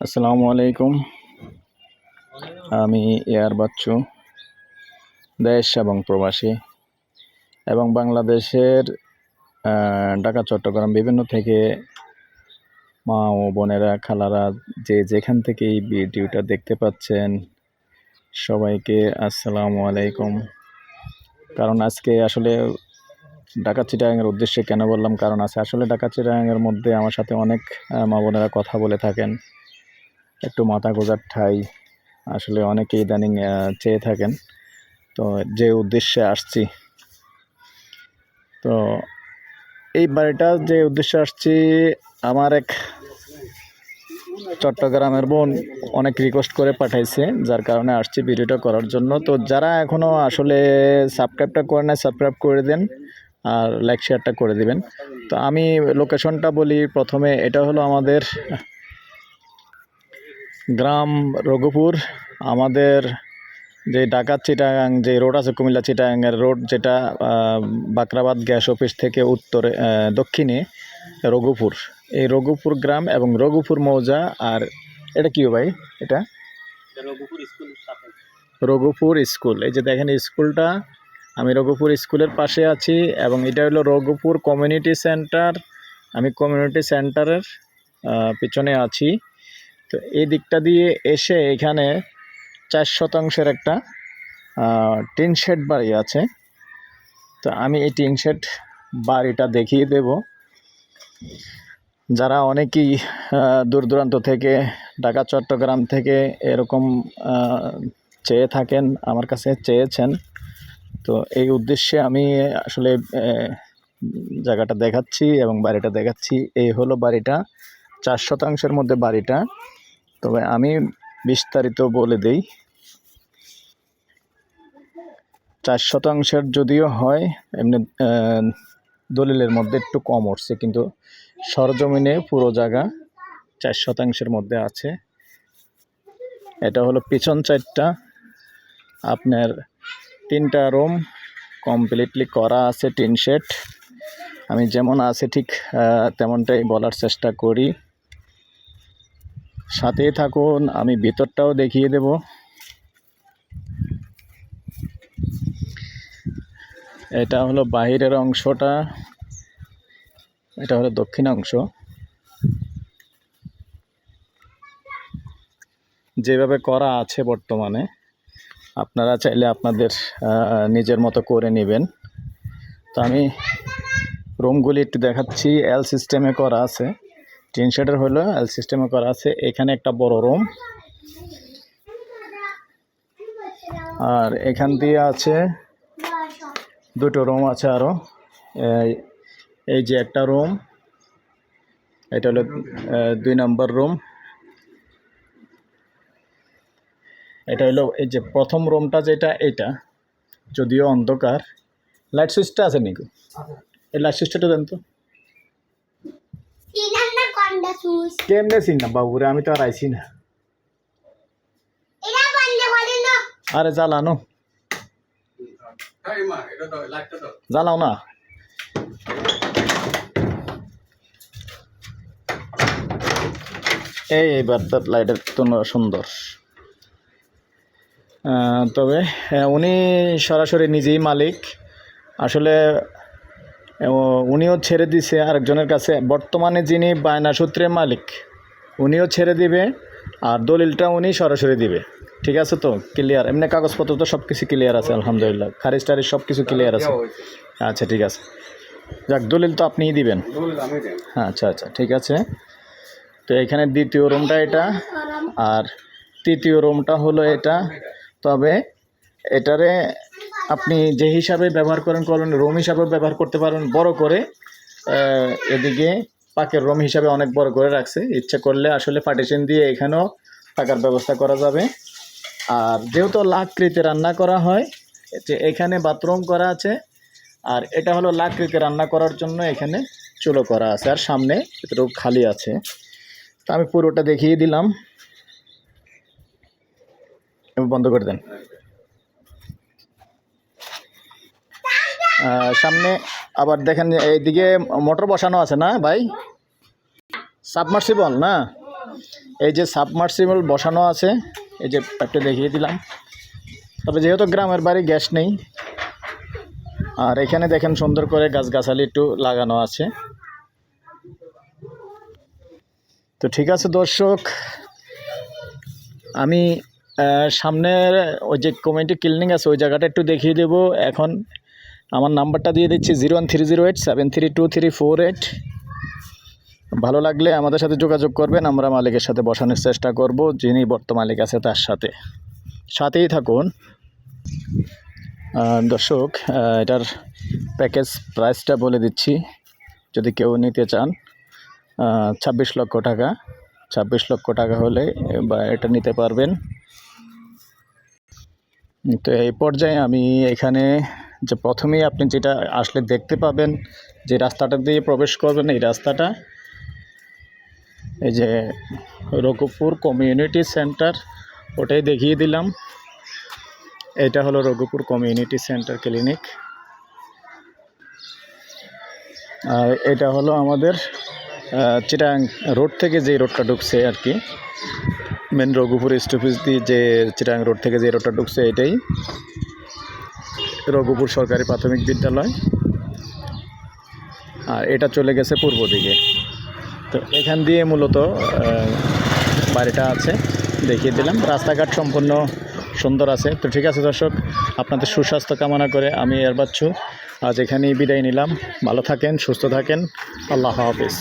আসসালামু আলাইকুম আমি এয়ার বাচ্চু, দেশ এবং প্রবাসী এবং বাংলাদেশের ঢাকা, চট্টগ্রাম বিভিন্ন থেকে মা ও বোনেরা, খালারা যে যেখান থেকে এই ভিডিওটা দেখতে পাচ্ছেন, সবাইকে আসসালামু আলাইকুম। কারণ আজকে আসলে ঢাকা চিটাগাংয়ের উদ্দেশ্যে কেন বললাম কারণ আছে। আসলে ঢাকা চিটাগাংয়ের মধ্যে আমার সাথে অনেক মা বোনেরা কথা বলে থাকেন। একটু মাথা গোজার ঠাই। আসলে অনেকে ইদানিং চেয়ে থাকেন। তো যে উদ্দেশ্যে আসছি। তো এই বাড়িটা যে উদ্দেশ্যে আসছি, আমার এক চট্টগ্রামের বোন অনেক রিকোয়েস্ট করে পাঠাইছে, যার কারণে আসছি ভিডিওটা করার জন্য। তো যারা এখনও আসলে সাবস্ক্রাইবটা করে নেয় সাবস্ক্রাইব করে দেন। আর লাইক শেয়ারটা করে দিবেন। তো আমি লোকেশনটা বলি প্রথমে এটা হলো আমাদের গ্রাম রঘুপুর। আমাদের যে ঢাকা চিটাগাং যে রোড আছে কুমিল্লা চিটাগাংয়ের রোড যেটা বাকরাবাদ গ্যাস অফিস থেকে উত্তরে দক্ষিণে রঘুপুর। এই রঘুপুর গ্রাম এবং রঘুপুর মৌজা আর এটা কি ভাই এটা? Raghupur school Raghupur school. এই যে দেখেন স্কুলটা আমি রঘুপুর স্কুলের পাশে আছি এবং এটা হলো রঘুপুর কমিউনিটি সেন্টার। আমি কমিউনিটি সেন্টারের পিছনে আছি। তো এই দিকটা দিয়ে এসে এখানে চার শতাংশের একটা টিন শেড বাড়ি আছে। তো আমি এই টিন শেড বাড়িটা দেখিয়ে দেব। যারা অনেকেই দূর দূরান্ত থেকে, ঢাকা, চট্টগ্রাম থেকে এরকম চেয়ে থাকেন, আমার কাছে চেয়েছেন তো এই উদ্দেশ্যে আমি আসলে জায়গাটা দেখাচ্ছি এবং বাড়িটা দেখাচ্ছি। এই হলো বাড়িটা, চার শতাংশের মধ্যে বাড়িটা। তবে আমি বিস্তারিত বলে দেই। চার শতাংশের যদিও হয়, এমনি দলিলের মধ্যে একটু কম উঠছে, কিন্তু সরজমিনে পুরো জায়গা চার শতাংশের মধ্যে আছে। এটা হলো পিছন চারটা আপনার তিনটা রুম কমপ্লিটলি করা আছে টিন শেড। আমি যেমন আছে ঠিক তেমনটাই বলার চেষ্টা করি। সাথেই থাকুন, আমি ভিতরটাও দেখিয়ে দেব। এটা হলো বাহিরের অংশটা, এটা হলো দক্ষিণ অংশ। যেভাবে করা আছে বর্তমানে। আপনারা চাইলে আপনাদের নিজের মতো করে নেবেন। তো আমি রুমগুলি একটু দেখাচ্ছি। এল সিস্টেমে করা আছে। টিন শেডের হলো এল সিস্টেমে করা আছে। এখানে একটা বড় রুম। আর এখান দিয়ে আছে দুটো রুম আছে আরও এই এই যে একটা রুম, এটা হলো দুই নম্বর রুম। এটা হলো এই যে প্রথম রুমটা যেটা এটা। যদিও অন্ধকার। লাইট সুইচটা আছে নাকি? এই লাইট সুইচটা দেন তো। কেমনে চিন না বাবুরে? আমি তো আর আইছি না। এটা বন্ধ করে আরে জ্বালানো। জ্বালাও না। এই এইবার তার লাইটের তো সুন্দর। তবে উনি সরাসরি নিজেই মালিক। আসলে উনিও ছেড়ে দিছে আরেকজনের কাছে। বর্তমানে যিনি বায়না সূত্রে মালিক উনিও ছেড়ে দিবে আর দলিলটা উনি সরাসরি দিবে। ঠিক আছে তো? ক্লিয়ার এমনি কাগজপত্র তো সব কিছু ক্লিয়ার আছে আলহামদুলিল্লাহ। খারিজ টারিজ সব কিছু ক্লিয়ার আছে। আচ্ছা ঠিক আছে। যাক দলিল তো আপনিই দিবেন। হ্যাঁ আচ্ছা আচ্ছা ঠিক আছে। তো এখানে দ্বিতীয় রুমটা এটা। আর তৃতীয় রুমটা হলো এটা। তবে এটারে আপনি যে হিসাবে ব্যবহার করেন করেন রুম হিসাবে ব্যবহার করতে পারেন, বড় করে এদিকে পাকের রুম হিসাবে অনেক বড় করে রাখছে। ইচ্ছে করলে আসলে পার্টিশন দিয়ে এখানেও থাকার ব্যবস্থা করা যাবে। আর যেহেতু লাকৃতে রান্না করা হয়, যে এখানে বাথরুম করা আছে, আর এটা হলো লাকৃতে রান্না করার জন্য এখানে চুলো করা আছে, আর সামনে এতটুকু খালি আছে। তা আমি পুরোটা দেখিয়ে দিলাম। বন্ধ করে দেন। সামনে আবার দেখেন এইদিকে মোটর বসানো আছে না ভাই? সাবমার্সিবল না? এই যে সাবমার্সিবল বসানো আছে, এই যে একটু দেখিয়ে দিলাম। তবে যেহেতু গ্রামের বাড়ি, গ্যাস নেই। আর এখানে দেখেন সুন্দর করে গাছগাছালি একটু লাগানো আছে। তো ঠিক আছে দর্শক, আমি সামনের ওই যে কমিউনিটি ক্লিনিং আছে, ওই জায়গাটা একটু দেখিয়ে দেবো। এখন আমার নাম্বারটা দিয়ে দিচ্ছি, zero one three zero eight seven three two three four eight. ভালো লাগলে আমাদের সাথে যোগাযোগ করবেন, আমরা মালিকের সাথে বসানোর চেষ্টা করব, যিনি বর্তমান মালিক আছে তার সাথে। সাথেই থাকুন। দর্শক এটার প্যাকেজ প্রাইসটা বলে দিচ্ছি, যদি কেউ নিতে চান। ছাব্বিশ লক্ষ টাকা, ছাব্বিশ লক্ষ টাকা হলে বা এটা নিতে পারবেন। তো এই পর্যায়ে আমি এখানে যে প্রথমেই আপনি যেটা আসলে দেখতে পাবেন যে রাস্তাটা দিয়ে প্রবেশ করবেন, এই রাস্তাটা এই যে রঘুপুর কমিউনিটি সেন্টার, ওটাই দেখিয়ে দিলাম। এটা হলো রঘুপুর কমিউনিটি সেন্টার ক্লিনিক। আর এটা হলো আমাদের চিটাং রোড থেকে যে রোডটা ঢুকছে আর কি। মেন রঘুপুর স্টপেজ দিয়ে যে চিটাং রোড থেকে যে রোডটা ঢুকছে এটাই। রঘুপুর সরকারি প্রাথমিক বিদ্যালয়। আর এটা চলে গেছে পূর্ব দিকে। তো এখান দিয়ে মূলত বাড়িটা আছে, দেখিয়ে দিলাম। রাস্তাঘাট সম্পূর্ণ সুন্দর আছে। তো ঠিক আছে দর্শক, আপনাদের সুস্বাস্থ্য কামনা করে আমি এর বাচ্চু। আজ এখানেই বিদায় নিলাম। ভালো থাকেন, সুস্থ থাকেন। আল্লাহ হাফিজ।